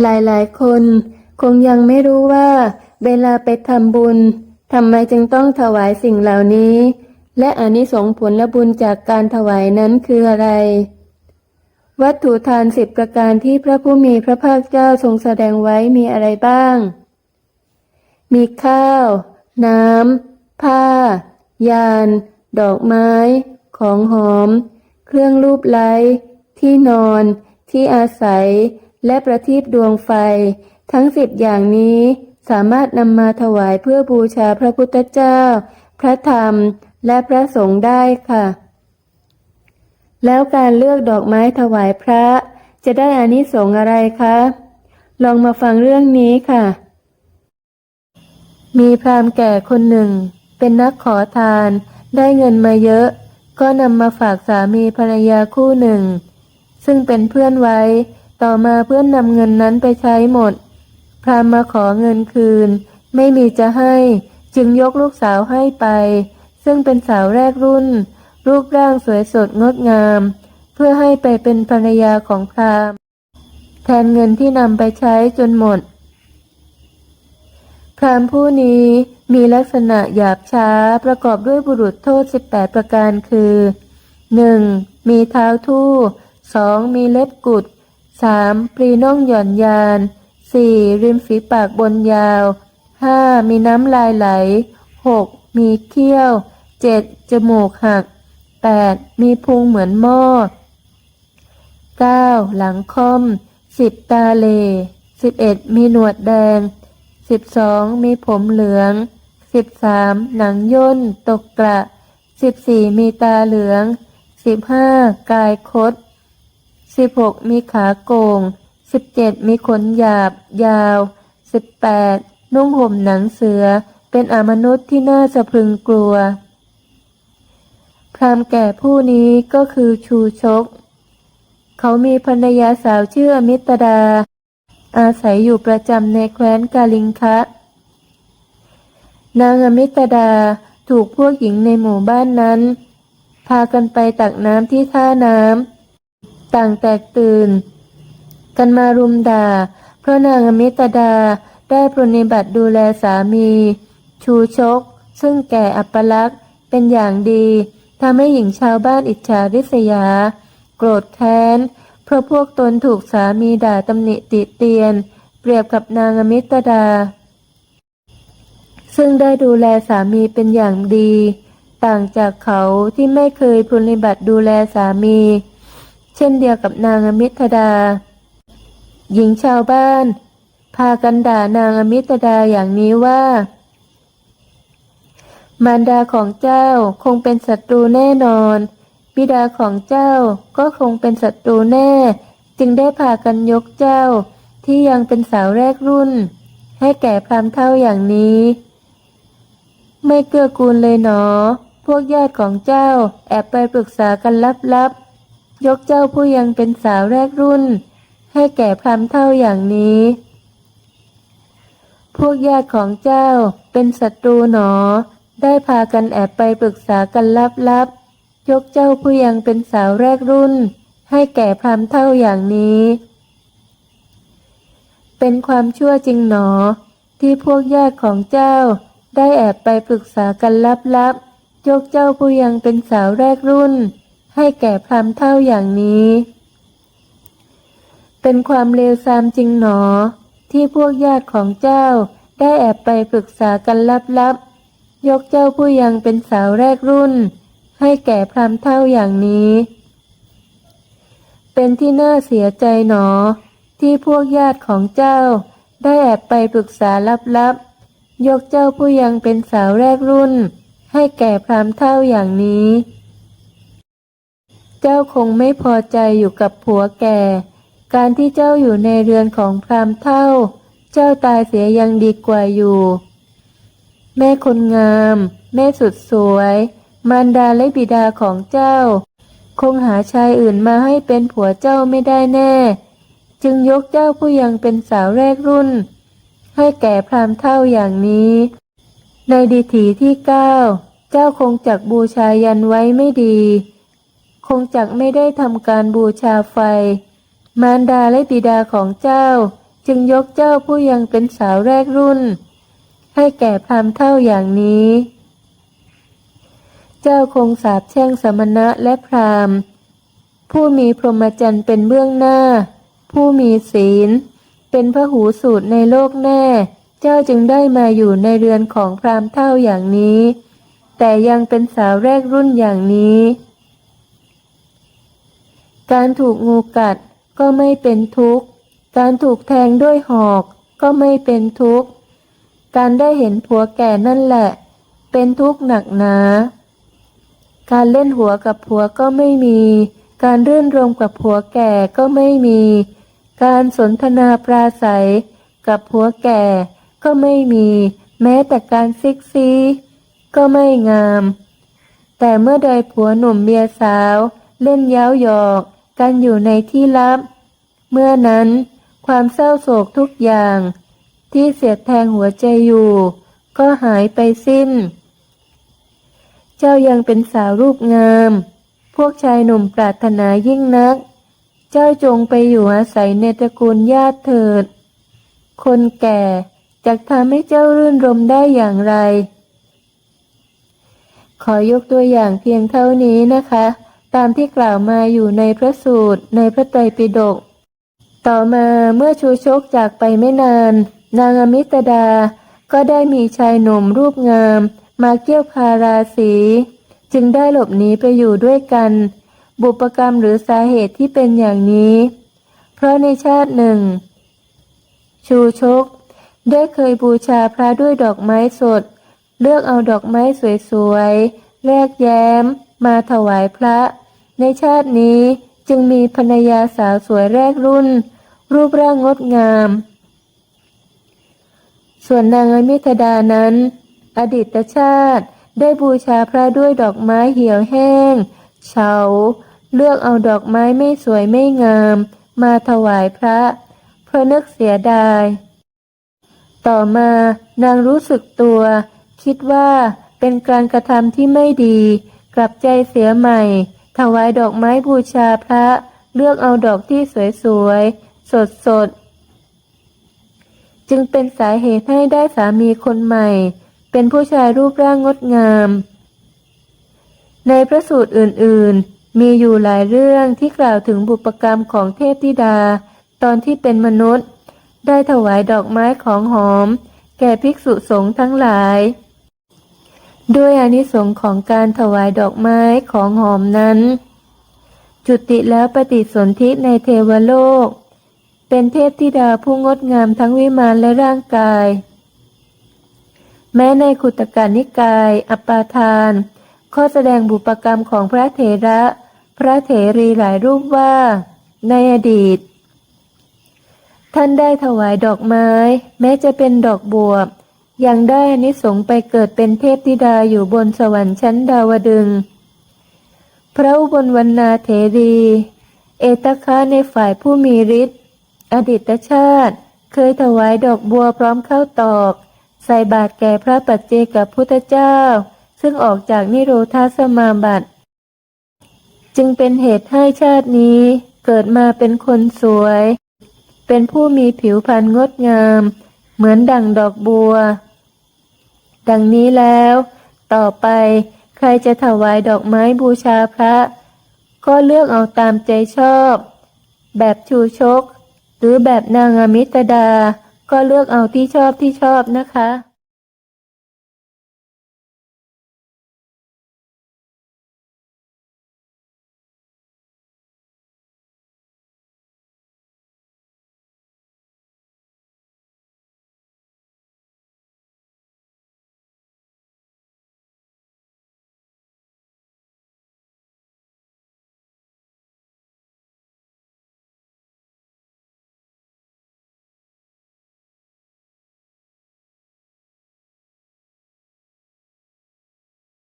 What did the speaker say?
หลายๆ คน คงยังไม่รู้ว่า เวลาไปทำบุญทำไมจึงต้องถวายสิ่งเหล่านี้ และอนิสงส์ผลบุญจากการถวายนั้นคืออะไร วัตถุทานสิบประการที่พระผู้มีพระภาคเจ้าทรงแสดงไว้มีอะไรบ้าง มีข้าว น้ำ ผ้า ยาน ดอกไม้ ของหอม เครื่องรูปไล้ ที่นอน ที่อาศัย และประทีปดวงไฟ ทั้งสิบอย่างนี้สามารถนำมาถวายเพื่อบูชาพระพุทธเจ้า พระธรรม และพระสงฆ์ได้ค่ะ แล้วการเลือกดอกไม้ถวายพระ จะได้อานิสงส์อะไรคะ ลองมาฟังเรื่องนี้ค่ะ มีพราหมณ์แก่คนหนึ่ง เป็นนักขอทาน ได้เงินมาเยอะ ก็นำมาฝากสามีภรรยาคู่หนึ่ง ซึ่งเป็นเพื่อนไว้ ต่อมาเพื่อนนำเงินนั้นไปใช้หมด พราหม์มาขอเงินคืน ไม่มีจะให้ จึงยกลูกสาวให้ไป ซึ่งเป็นสาวแรกรุ่น รูปร่างสวยสดงดงาม เพื่อให้ไปเป็นภรรยาของพราหม์แทนเงินที่นำไปใช้จนหมด พราหมผู้นี้มีลักษณะหยาบช้าประกอบด้วยบุรุษโทษ 18 ประการคือ 1. มีเท้าทู่ 2. มีเล็บกุด 3. ปรีน่องหย่อนยาน 4. ริมฝีปากบนยาว 5. มีน้ำลายไหล 6. มีเขี้ยว 7. จมูกหัก 8. มีพุงเหมือนหม้อ 9. หลังคอม 10. ตาเล 11. มีหนวดแดง 12. มีผมเหลือง 13. หนังย่น ตกกระ 14. มีตาเหลือง 15. กายคด 16. มีขาโกง 17. มีขนหยาบ ยาว 18. นุ่งห่มหนังเสือ เป็นอมนุษย์ที่น่าสะพรึงกลัว พรามแก่ผู้นี้ก็คือชูชก เขามีภรรยาสาวชื่ออมิตดา อาศัยอยู่ประจำในแคว้นกาลิงคะนางอมิตดาถูกพวกหญิงในหมู่บ้านนั้น พากันไปตักน้ำที่ท่าน้ำ ต่างแตกตื่น กันมารุมด่า เพราะนางอมิตดาได้ปรนนิบัติดูแลสามี ชูชก ซึ่งแก่อัปลักษณ์เป็นอย่างดีทำให้หญิงชาวบ้านอิจฉาริษยา โกรธแค้น เพราะพวกตนถูกสามีด่าตำหนิติเตียน เปรียบกับนางอมิตดา ซึ่งได้ดูแลสามีเป็นอย่างดี ต่างจากเขาที่ไม่เคยพรนิบัติดูแลสามี เช่นเดียวกับนางอมิตดา หญิงชาวบ้าน พากันด่านางอมิตดาอย่างนี้ว่า มารดาของเจ้าคงเป็นศัตรูแน่นอน บิดาของเจ้าก็คงเป็นศัตรูแน่ จึงได้พากันยกเจ้าที่ยังเป็นสาวแรกรุ่น ให้แก่พรามเท่าอย่างนี้ ไม่เกื้อกูลเลยหนอ พวกญาติของเจ้าแอบไปปรึกษากันลับๆ ยกเจ้าผู้ยังเป็นสาวแรกรุ่น ให้แก่พรามเท่าอย่างนี้ พวกญาติของเจ้าเป็นศัตรูหนอ ได้พากันแอบไปปรึกษากันลับๆ ยกเจ้าผู้ยังเป็นสาวแรกรุ่น ให้แก่พรามเท่าอย่างนี้ เป็นความชั่วจริงหนอ ที่พวกญาติของเจ้า ได้แอบไปปรึกษากันลับๆ ยกเจ้าผู้ยังเป็นสาวแรกรุ่น ให้แก่พรามเท่าอย่างนี้ เป็นความเลวทรามจริงหนอ ที่พวกญาติของเจ้าได้แอบไปปรึกษากันลับๆ ยกเจ้าผู้ยังเป็นสาวแรกรุ่น ให้แก่พรามเท่าอย่างนี้ เป็นที่น่าเสียใจหนอ ที่พวกญาติของเจ้า ได้แอบไปปรึกษาลับๆ ยกเจ้าผู้ยังเป็นสาวแรกรุ่น ให้แก่พรามเท่าอย่างนี้ จ้าคงไม่พอใจอยู่กับผัวแก่ การที่เจ้าอยู่ในเรือนของพรามเท่า เจ้าตายเสียยังดีกว่าอยู่ แม่คนงาม แม่สุดสวย มารดาและบิดาของเจ้า คงหาชายอื่นมาให้เป็นผัวเจ้าไม่ได้แน่ จึงยกเจ้าผู้ยังเป็นสาวแรกรุ่น ให้แก่พรามเท่าอย่างนี้ ในดีถีที่เก้าเจ้าคงจักบูชายันไว้ไม่ดี คงจักไม่ได้ทำการบูชาไฟ มารดาและบิดาของเจ้า จึงยกเจ้าผู้ยังเป็นสาวแรกรุ่น ให้แก่พรามเท่าอย่างนี้ เจ้าคงสาบแช่งสมณะและพรามผู้มีพรหมจรรย์เป็นเบื้องหน้า ผู้มีศีล เป็นพระหูสูตรในโลกแน่ เจ้าจึงได้มาอยู่ในเรือนของพรามเท่าอย่างนี้ แต่ยังเป็นสาวแรกรุ่นอย่างนี้ การถูกงูกัดก็ไม่เป็นทุกข์ การถูกแทงด้วยหอกก็ไม่เป็นทุกข์ การได้เห็นผัวแก่นั่นแหละ เป็นทุกข์หนักหนา การเล่นหัวกับผัวก็ไม่มี การรื่นรมกับผัวแก่ก็ไม่มี การสนทนาปราศัย กับผัวแก่ก็ไม่มี แม้แต่การซิกซีก็ไม่งาม แต่เมื่อใดผัวหนุ่มเมียสาว เล่นเย้าหยอก กันอยู่ในที่ลับ เมื่อนั้นความเศร้าโศกทุกอย่าง ที่เสียดแทงหัวใจอยู่ ก็หายไปสิ้น เจ้ายังเป็นสาวรูปงาม พวกชายหนุ่มปรารถนายิ่งนัก เจ้าจงไปอยู่อาศัยในตระกูลญาติเถิด คนแก่จะทำให้เจ้ารื่นรมได้อย่างไร ขอยกตัวอย่างเพียงเท่านี้นะคะ ตามที่กล่าวมาอยู่ในพระสูตรในพระไตรปิฎก ต่อมาเมื่อชูชกจากไปไม่นาน นางอมิตดา ก็ได้มีชายหนุ่มรูปงาม มาเกี่ยวพาราศีจึงได้หลบหนีไปอยู่ด้วยกัน บุปกรรมหรือสาเหตุที่เป็นอย่างนี้ เพราะในชาติหนึ่ง ชูชก ได้เคยบูชาพระด้วยดอกไม้สด เลือกเอาดอกไม้สวยๆแลกแย้ม มาถวายพระ ในชาตินี้จึงมีภรรยาสาวสวยแรกรุ่น รูปร่างงดงาม ส่วนนางอมิธดานั้น อดีตชาติได้บูชาพระด้วยดอกไม้เหี่ยวแห้ง เฉา เลือกเอาดอกไม้ไม่สวยไม่งาม มาถวายพระ เพราะนึกเสียดาย ต่อมานางรู้สึกตัว คิดว่าเป็นการกระทำที่ไม่ดี กลับใจเสียใหม่ ถวายดอกไม้บูชาพระ เลือกเอาดอกที่สวยๆ สดๆ จึงเป็นสาเหตุให้ได้สามีคนใหม่ เป็นผู้ชายรูปร่างงดงาม ในพระสูตรอื่นๆ มีอยู่หลายเรื่องที่กล่าวถึงบุปกรรมของเทพธิดา ตอนที่เป็นมนุษย์ ได้ถวายดอกไม้ของหอม แก่ภิกษุสงฆ์ทั้งหลาย ด้วยอนิสงส์ของการถวายดอกไม้ของหอมนั้น จุติแล้วปฏิสนธิในเทวโลก เป็นเทพธิดาผู้งดงามทั้งวิมานและร่างกาย แม้ในขุตการนิกายอัปปาทาน ข้อแสดงบุปกรรมของพระเถระ พระเถรีหลายรูปว่า ในอดีต ท่านได้ถวายดอกไม้ แม้จะเป็นดอกบวบ ยังได้อนิสงไปเกิดเป็นเทพธิดาอยู่บนสวรรค์ชั้นดาวดึง พระอุบลวรรณาเถรี เอตคะ ในฝ่ายผู้มีฤทธิ์อดีตชาติ เคยถวายดอกบัวพร้อมข้าวตอก ใส่บาตรแก่พระปัจเจกับพุทธเจ้า ซึ่งออกจากนิโรธาสมาบัติ จึงเป็นเหตุให้ชาตินี้เกิดมาเป็นคนสวย เป็นผู้มีผิวพรรณงดงาม เหมือนดั่งดอกบัว ดังนี้แล้ว ต่อไปใครจะถวายดอกไม้บูชาพระ ก็เลือกเอาตามใจชอบ แบบชูชก หรือแบบนางอมิตดา ก็เลือกเอาที่ชอบที่ชอบนะคะ